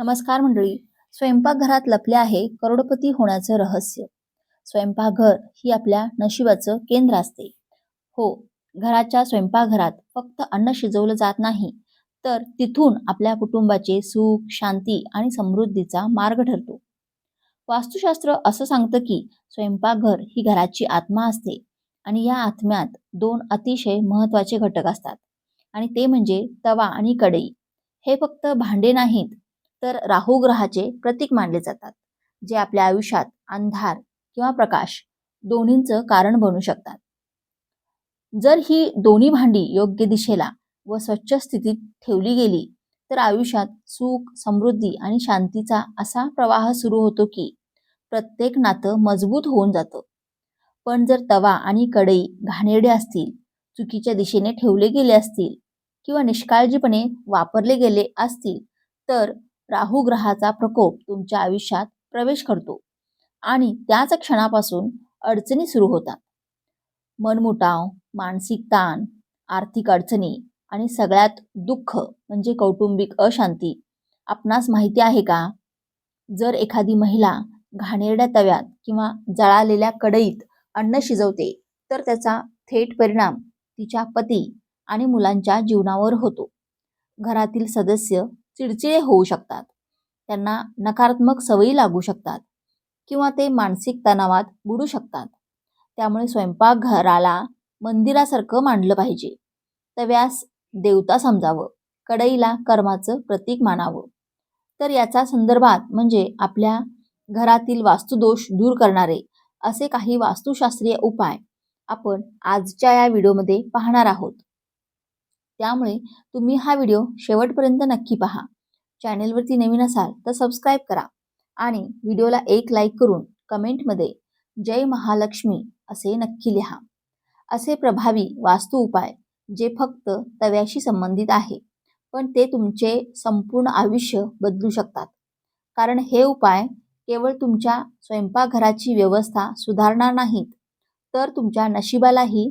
नमस्कार मंडळी. स्वयंपाकघरात लपले आहे करोडपती होण्याचं रहस्य. स्वयंपाकघर ही आपल्या नशिबाचं केंद्र असते. हो घराच्या स्वयंपाकघरात फक्त अन्न शिजवलं जात नाही तर तिथून आपल्या कुटुंबाचे सुख शांती आणि समृद्धीचा मार्ग ठरतो. वास्तुशास्त्र असं सांगतं की स्वयंपाकघर ही घराची आत्मा असते आणि या आत्म्यात दोन अतिशय महत्त्वाचे घटक असतात आणि ते म्हणजे तवा आणि कढई. हे फक्त भांडे नाहीत तर राहू ग्रहाचे प्रतीक मानले जातात जे आपल्या आयुष्यात अंधार किंवा प्रकाश दोन्हींचं कारण बनू शकतात. जर ही दोन्ही भांडी योग्य दिशेला व स्वच्छ स्थितीत ठेवली गेली तर आयुष्यात सुख समृद्धी आणि शांतीचा असा प्रवाह सुरू होतो की प्रत्येक नातं मजबूत होऊन जातं. पण जर तवा आणि कढई घाणेरडे असतील चुकीच्या दिशेने ठेवले गेले असतील किंवा निष्काळजीपणे वापरले गेले असतील तर राहू ग्रहाचा प्रकोप तुमच्या आयुष्यात प्रवेश करतो. आणि त्याच क्षणापासून अडचणी सुरू होतात. मनमुटाव मानसिक ताण आर्थिक अडचणी आणि सगळ्यात दुःख म्हणजे कौटुंबिक अशांती. आपणास माहिती आहे का? जर एखादी महिला घाणेरड्या तव्यात किंवा जळालेल्या कढईत अन्न शिजवते तर त्याचा थेट परिणाम तिच्या पती आणि मुलांच्या जीवनावर होतो. घरातील सदस्य चिडचिडे होऊ शकतात. त्यांना नकारात्मक सवयी लागू शकतात किंवा ते मानसिक तणावात बुडू शकतात. त्यामुळे स्वयंपाकघराला मंदिरासारखं मांडलं पाहिजे. तव्यास देवता समजावं कढईला कर्माचं प्रतीक मानावं. तर याचा संदर्भात म्हणजे आपल्या घरातील वास्तुदोष दूर करणारे असे काही वास्तुशास्त्रीय उपाय आपण आजच्या या व्हिडिओमध्ये पाहणार आहोत. त्यामुळे तुम्ही हा व्हिडिओ शेवटपर्यंत नक्की पहा. चॅनेलवरती नवीन असाल तर सबस्क्राईब करा आणि व्हिडिओला एक लाईक करून कमेंटमध्ये जय महालक्ष्मी असे नक्की लिहा. असे प्रभावी वास्तू उपाय जे फक्त तव्याशी संबंधित आहे पण ते तुमचे संपूर्ण आयुष्य बदलू शकतात. कारण हे उपाय केवळ तुमच्या स्वयंपाकघराची व्यवस्था सुधारणार नाहीत तर तुमच्या नशिबालाही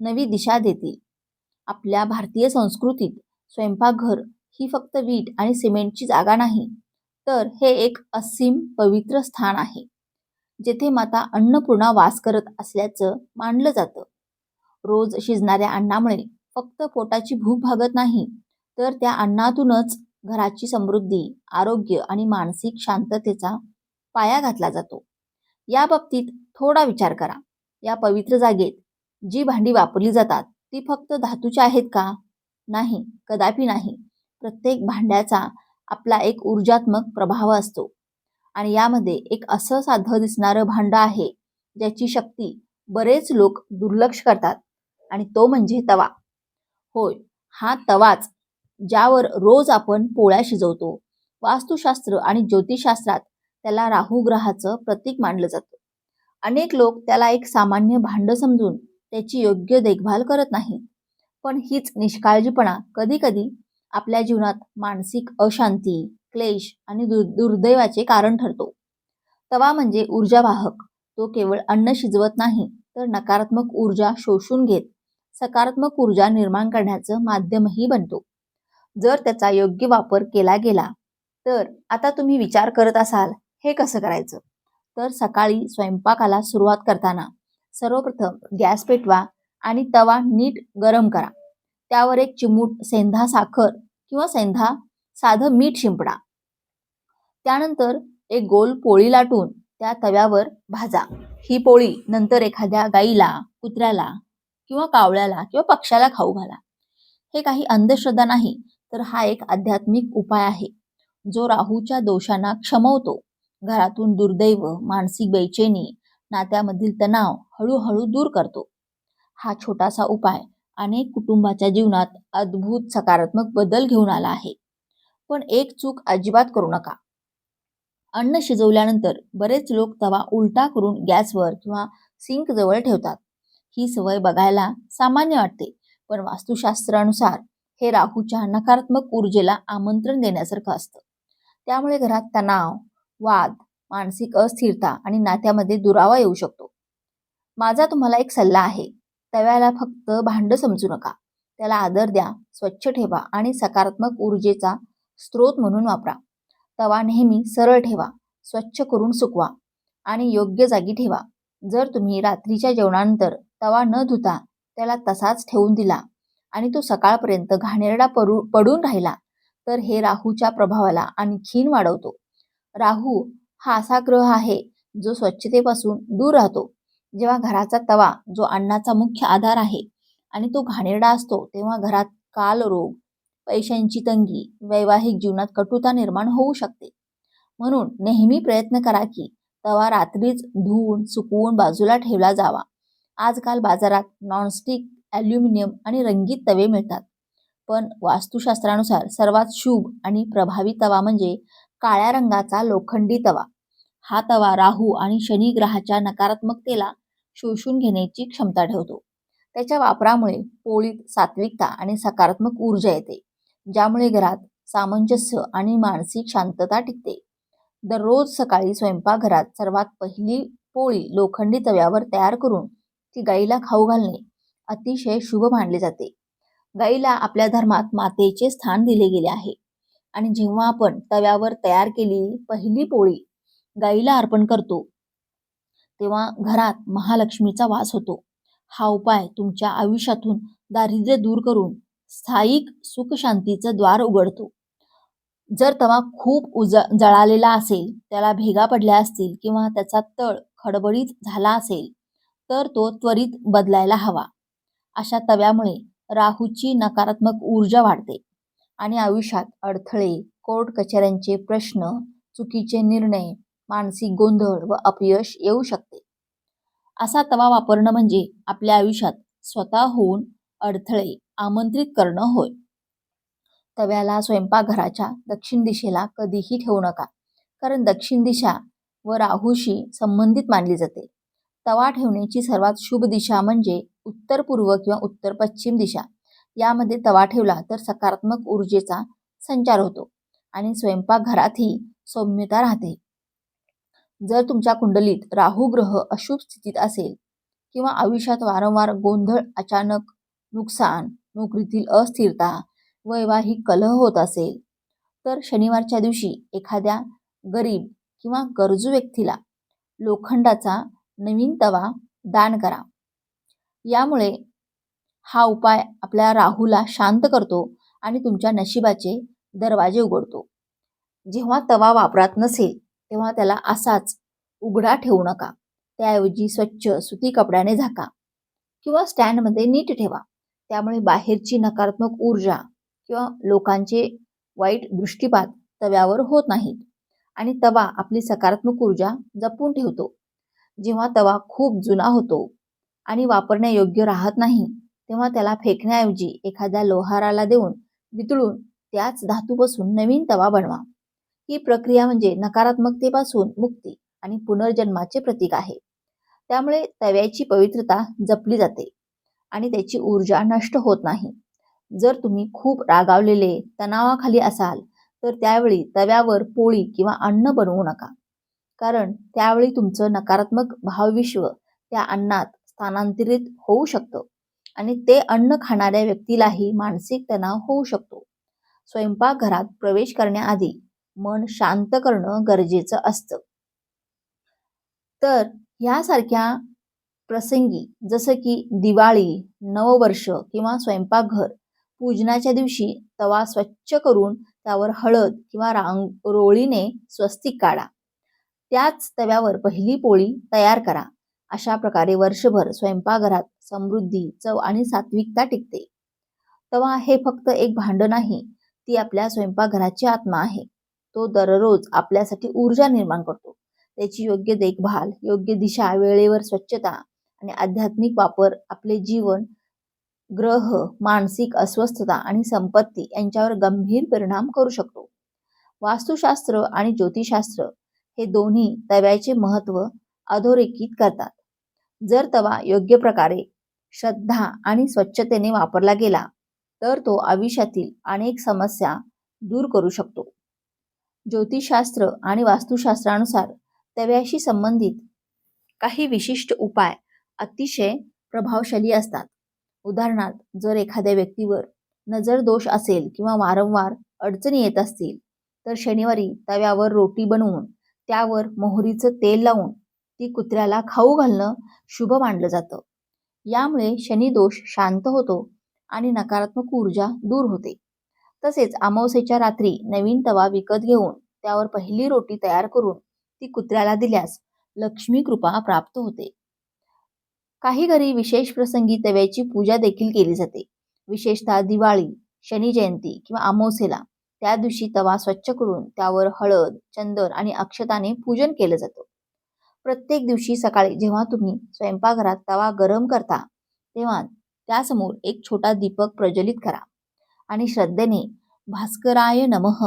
नवी दिशा देतील. आपल्या भारतीय संस्कृतीत स्वयंपाकघर ही फक्त वीट आणि सिमेंटची जागा नाही तर हे एक असीम पवित्र स्थान आहे जेथे माता अन्नपूर्णा वास करत असल्याचं मानलं जातं. रोज शिजणाऱ्या अन्नामुळे फक्त पोटाची भूक भागत नाही तर त्या अन्नातूनच घराची समृद्धी आरोग्य आणि मानसिक शांततेचा पाया घातला जातो. या बाबतीत थोडा विचार करा. या पवित्र जागेत जी भांडी वापरली जातात ती फक्त धातूची आहेत का? नाही कदापि नाही. प्रत्येक भांड्याचा आपला एक ऊर्जात्मक प्रभाव असतो. आणि यामध्ये एक असं साधं दिसणारं भांडं आहे ज्याची शक्ती बरेच लोक दुर्लक्ष करतात आणि तो म्हणजे तवा. होय हा तवाच ज्यावर रोज आपण पोळ्या शिजवतो. वास्तुशास्त्र आणि ज्योतिषशास्त्रात त्याला राहू ग्रहाचं प्रतीक मानलं जातं. अनेक लोक त्याला एक सामान्य भांड समजून त्याची योग्य देखभाल करत नाही. पण हीच निष्काळजीपणा कधी कधी आपल्या जीवनात मानसिक अशांती क्लेश आणि दुर्दैवाचे कारण ठरतो. तवा म्हणजे ऊर्जावाहक तो केवळ अन्न शिजवत नाही तर नकारात्मक ऊर्जा शोषून घेत सकारात्मक ऊर्जा निर्माण करण्याचं माध्यमही बनतो. जर त्याचा योग्य वापर केला गेला तर आता तुम्ही विचार करत असाल हे कसं करायचं? तर सकाळी स्वयंपाकाला सुरुवात करताना सर्वप्रथम गॅस पेटवा आणि तवा नीट गरम करा. त्यावर एक चिमूट सेंधा साखर किंवा सेंधा साधं मीठ शिंपडा. त्यानंतर एक गोल पोळी लाटून त्या तव्यावर भाजा. ही पोळी नंतर एखाद्या गाईला कुत्र्याला किंवा कावळ्याला किंवा पक्ष्याला खाऊ घाला. हे काही अंधश्रद्धा नाही तर हा एक आध्यात्मिक उपाय आहे. जो राहूच्या दोषांना क्षमवतो. घरातून दुर्दैव मानसिक बेचैनी नात्यामधील तणाव हळूहळू दूर करतो. हा छोटासा उपाय अनेक कुटुंबाच्या जीवनात अद्भुत सकारात्मक बदल घेऊन आला आहे. पण एक चूक अजिबात करू नका. अन्न शिजवल्यानंतर बरेच लोक तवा उलटा करून गॅसवर किंवा सिंक जवळ ठेवतात. ही सवय बघायला सामान्य वाटते पण वास्तुशास्त्रानुसार हे राहूच्या नकारात्मक ऊर्जेला आमंत्रण देण्यासारखं असतं. त्यामुळे घरात तणाव वाद मानसिक अस्थिरता आणि नात्यामध्ये दुरावा येऊ शकतो. माझा तुम्हाला एक सल्ला आहे. तव्याला फक्त भांड समजू नका. त्याला आदर द्या स्वच्छ ठेवा आणि सकारात्मक ऊर्जेचा स्रोत म्हणून वापरा. तवा नेहमी सरळ ठेवा स्वच्छ करून सुकवा आणि योग्य जागी ठेवा. जर तुम्ही रात्रीच्या जेवणानंतर तवा न धुता त्याला तसाच ठेवून दिला आणि तो सकाळपर्यंत घाणेरडा पडू पडून राहिला तर हे राहूच्या प्रभावाला आणखीन वाढवतो. राहू हा असा ग्रह आहे जो स्वच्छतेपासून दूर राहतो. जेव्हा घराचा तवा जो अन्नाचा मुख्य आधार आहे आणि तो घाणेरडा असतो तेव्हा घरात कालरोग पैशांची तंगी वैवाहिक जीवनात कटुता निर्माण होऊ शकते. म्हणून नेहमी प्रयत्न करा की तवा रात्रीच धुवून सुकवून बाजूला ठेवला जावा. आजकाल बाजारात नॉनस्टिक ॲल्युमिनियम आणि रंगीत तवे मिळतात. पण वास्तुशास्त्रानुसार सर्वात शुभ आणि प्रभावी तवा म्हणजे काळ्या रंगाचा लोखंडी तवा. हा तवा राहू आणि शनी ग्रहाच्या नकारात्मकतेला शोषून घेण्याची क्षमता ठेवतो. त्याच्या वापरामुळे पोळीत सात्विकता आणि सकारात्मक ऊर्जा येते ज्यामुळे घरात सामंजस्य आणि मानसिक शांतता टिकते. दररोज सकाळी स्वयंपाकघरात सर्वात पहिली पोळी लोखंडी तव्यावर तयार करून ती गाईला खाऊ घालणे अतिशय शुभ मानले जाते. गाईला आपल्या धर्मात मातेचे स्थान दिले गेले आहे. आणि जेव्हा आपण तव्यावर तयार केलेली पहिली पोळी गाईला अर्पण करतो तेव्हा घरात महालक्ष्मीचा वास होतो. हा उपाय तुमच्या आयुष्यातून दारिद्र्य दूर करून स्थायिक सुखशांतीचं द्वार उघडतो. जर तवा खूप उज जळालेला असेल त्याला भेगा पडल्या असतील किंवा त्याचा तळ खडबडीत झाला असेल तर तो त्वरित बदलायला हवा. अशा तव्यामुळे राहूची नकारात्मक ऊर्जा वाढते. आणि आयुष्यात अडथळे कोर्ट कचऱ्यांचे प्रश्न चुकीचे निर्णय मानसिक गोंधळ व अपयश येऊ शकते. असा तवा वापरणं म्हणजे आपल्या आयुष्यात स्वतःहून अडथळे आमंत्रित करणं होय. तव्याला स्वयंपाकघराच्या दक्षिण दिशेला कधीही ठेवू नका कारण दक्षिण दिशा व राहूशी संबंधित मानली जाते. तवा ठेवण्याची सर्वात शुभ दिशा म्हणजे उत्तर पूर्व किंवा उत्तर पश्चिम दिशा. यामध्ये तवा ठेवला तर सकारात्मक ऊर्जेचा संचार होतो आणि स्वयंपाकघरातही सौम्यता राहते. जर तुमच्या कुंडलीत राहू ग्रह अशुभ स्थितीत असेल किंवा आयुष्यात वारंवार गोंधळ अचानक नुकसान नोकरीतील अस्थिरता वैवाहिक कलह होत असेल तर शनिवारच्या दिवशी एखाद्या गरीब किंवा गरजू व्यक्तीला लोखंडाचा नवीन तवा दान करा. यामुळे हा उपाय आपल्या राहूला शांत करतो आणि तुमच्या नशिबाचे दरवाजे उघडतो. जेव्हा तवा वापरात नसेल तेव्हा त्याला असाच उघडा ठेवू नका. त्याऐवजी स्वच्छ सुती कपड्याने झाका किंवा स्टँडमध्ये नीट ठेवा. त्यामुळे बाहेरची नकारात्मक ऊर्जा किंवा लोकांचे वाईट दृष्टिपात तव्यावर होत नाहीत आणि तवा आपली सकारात्मक ऊर्जा जपून ठेवतो. जेव्हा तवा खूप जुना होतो आणि वापरण्यायोग्य राहत नाही तेव्हा त्याला फेकण्याऐवजी एखाद्या लोहाराला देऊन वितळून त्याच धातूपासून नवीन तवा बनवा. ही प्रक्रिया म्हणजे नकारात्मकतेपासून मुक्ती आणि पुनर्जन्माचे प्रतीक आहे. त्यामुळे तव्याची पवित्रता जपली जाते आणि त्याची ऊर्जा नष्ट होत नाही. जर तुम्ही खूप रागावलेले तणावाखाली असाल तर त्यावेळी तव्यावर पोळी किंवा अन्न बनवू नका. कारण त्यावेळी तुमचं नकारात्मक भावविश्व त्या अन्नात स्थानांतरित होऊ शकतं. आणि ते अन्न खाणाऱ्या व्यक्तीलाही मानसिक तणाव होऊ शकतो. स्वयंपाकघरात प्रवेश करण्याआधी मन शांत करणं गरजेचं असतं. तर ह्यासारख्या प्रसंगी जसं की दिवाळी नववर्ष किंवा स्वयंपाकघर पूजनाच्या दिवशी तवा स्वच्छ करून त्यावर हळद किंवा रांग रोळीने स्वस्तिक काढा. त्याच तव्यावर पहिली पोळी तयार करा. अशा प्रकारे वर्षभर स्वयंपाकघरात समृद्धी चव आणि सात्विकता टिकते. तवा हे फक्त एक भांड नाही ती आपल्या स्वयंपाकघराची आत्मा आहे. तो दररोज आपल्यासाठी ऊर्जा निर्माण करतो. त्याची योग्य देखभाल योग्य दिशा वेळेवर स्वच्छता आणि आध्यात्मिक वापर आपले जीवन ग्रह मानसिक अस्वस्थता आणि संपत्ती यांच्यावर गंभीर परिणाम करू शकतो. वास्तुशास्त्र आणि ज्योतिषशास्त्र हे दोन्ही तव्याचे महत्त्व अधोरेखित करतात. जर तवा योग्य प्रकारे श्रद्धा आणि स्वच्छतेने वापरला गेला तर तो आयुष्यातील अनेक समस्या दूर करू शकतो. ज्योतिषशास्त्र आणि वास्तुशास्त्रानुसार तव्याशी संबंधित काही विशिष्ट उपाय अतिशय प्रभावशाली असतात. उदाहरणार्थ जर एखाद्या व्यक्तीवर नजर दोष असेल किंवा वारंवार अडचणी येत असतील तर शनिवारी तव्यावर रोटी बनवून त्यावर मोहरीचं तेल लावून ती कुत्र्याला खाऊ घालणं शुभ मानलं जातं. यामुळे शनिदोष शांत होतो आणि नकारात्मक ऊर्जा दूर होते. तसेच अमावस्येच्या रात्री नवीन तवा विकत घेऊन त्यावर पहिली रोटी तयार करून ती कुत्र्याला दिल्यास लक्ष्मी कृपा प्राप्त होते. काही घरी विशेष प्रसंगी तव्याची पूजा देखील केली जाते. विशेषतः दिवाळी शनी जयंती किंवा अमावस्येला त्या दिवशी तवा स्वच्छ करून त्यावर हळद चंदन आणि अक्षताने पूजन केलं जातं. प्रत्येक दिवशी सकाळी जेव्हा तुम्ही स्वयंपाकघरात तवा गरम करता तेव्हा त्यासमोर एक छोटा दीपक प्रज्वलित करा. आणि श्रद्धेने भास्कराय नमः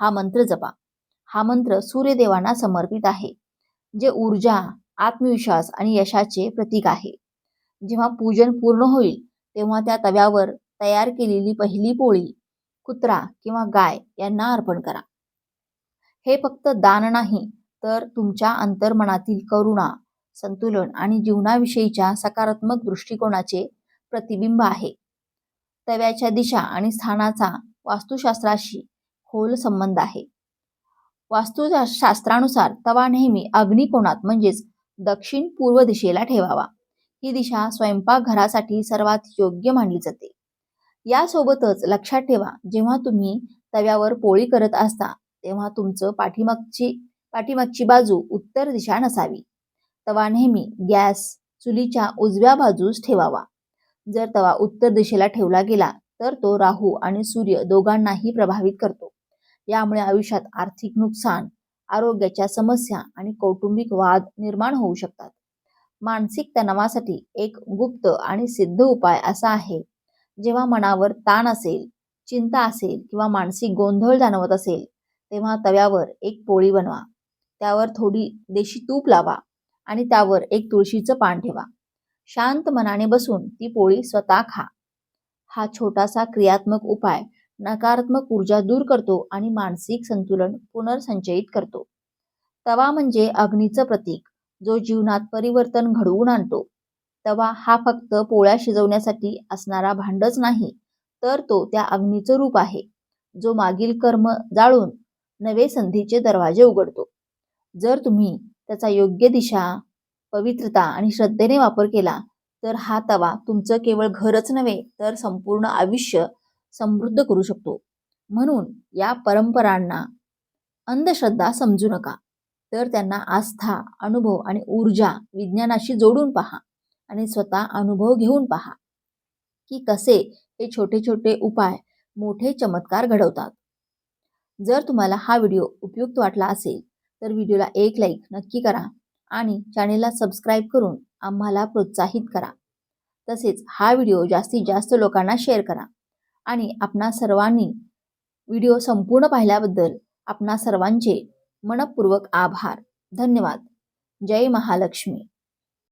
हा मंत्र जपा. हा मंत्र सूर्यदेवांना समर्पित आहे जे ऊर्जा आत्मविश्वास आणि यशाचे प्रतीक आहे. जेव्हा पूजन पूर्ण होईल तेव्हा त्या तव्यावर तयार केलेली पहिली पोळी कुत्रा किंवा गाय यांना अर्पण करा. हे फक्त दान नाही तर तुमच्या अंतर्मनातील करुणा संतुलन आणि जीवनाविषयीच्या सकारात्मक दृष्टिकोनाचे प्रतिबिंब आहे. तव्याच्या दिशा आणि स्थानाचा वास्तुशास्त्राशी खोल संबंध आहे. वास्तुशास्त्रानुसार तवा नेहमी अग्निकोणात म्हणजेच दक्षिण पूर्व दिशेला ठेवावा. ही दिशा स्वयंपाकघरासाठी सर्वात योग्य मानली जाते. यासोबतच लक्षात ठेवा जेव्हा तुम्ही तव्यावर पोळी करत असता तेव्हा तुमचं पाठीमागची पाठीमागची बाजू उत्तर दिशा नसावी. तवा नेहमी गॅस चुलीच्या उजव्या बाजूस ठेवावा. जर तवा उत्तर दिशेला ठेवला गेला तर तो राहू आणि सूर्य दोघांनाही प्रभावित करतो. यामुळे आयुष्यात आर्थिक नुकसान आरोग्याच्या समस्या आणि कौटुंबिक वाद निर्माण होऊ शकतात. मानसिक तणावासाठी एक गुप्त आणि सिद्ध उपाय असा आहे. जेव्हा मनावर ताण असेल चिंता असेल किंवा मानसिक गोंधळ जाणवत असेल तेव्हा तव्यावर एक पोळी बनवा. त्यावर थोडी देशी तूप लावा आणि त्यावर एक तुळशीचं पान ठेवा. शांत मनाने बसून ती पोळी स्वतः खा. हा छोटासा क्रियात्मक उपाय नकारात्मक ऊर्जा दूर करतो आणि मानसिक संतुलन पुनर्संचयित करतो. तवा म्हणजे अग्नीचं प्रतीक जो जीवनात परिवर्तन घडवून आणतो. तवा हा फक्त पोळ्या शिजवण्यासाठी असणारा भांडच नाही तर तो त्या अग्नीचं रूप आहे जो मागील कर्म जाळून नवे संधीचे दरवाजे उघडतो. जर तुम्ही त्याचा योग्य दिशा पवित्रता आणि श्रद्धेने वापर केला तर हा तवा तुमचं केवळ घरच नव्हे तर संपूर्ण आयुष्य समृद्ध करू शकतो. म्हणून या परंपरांना अंधश्रद्धा समजू नका. तर त्यांना आस्था अनुभव आणि ऊर्जा विज्ञानाशी जोडून पहा आणि स्वतः अनुभव घेऊन पहा. की कसे हे छोटे छोटे उपाय मोठे चमत्कार घडवतात. जर तुम्हाला हा व्हिडिओ उपयुक्त वाटला असेल तर व्हिडिओला एक लाईक नक्की करा आणि चॅनेलला सबस्क्राईब करून आम्हाला प्रोत्साहित करा. तसेच हा व्हिडिओ जास्तीत जास्त लोकांना शेअर करा आणि आपणा सर्वांनी व्हिडिओ संपूर्ण पाहिल्याबद्दल आपणा सर्वांचे मनपूर्वक आभार. धन्यवाद. जय महालक्ष्मी.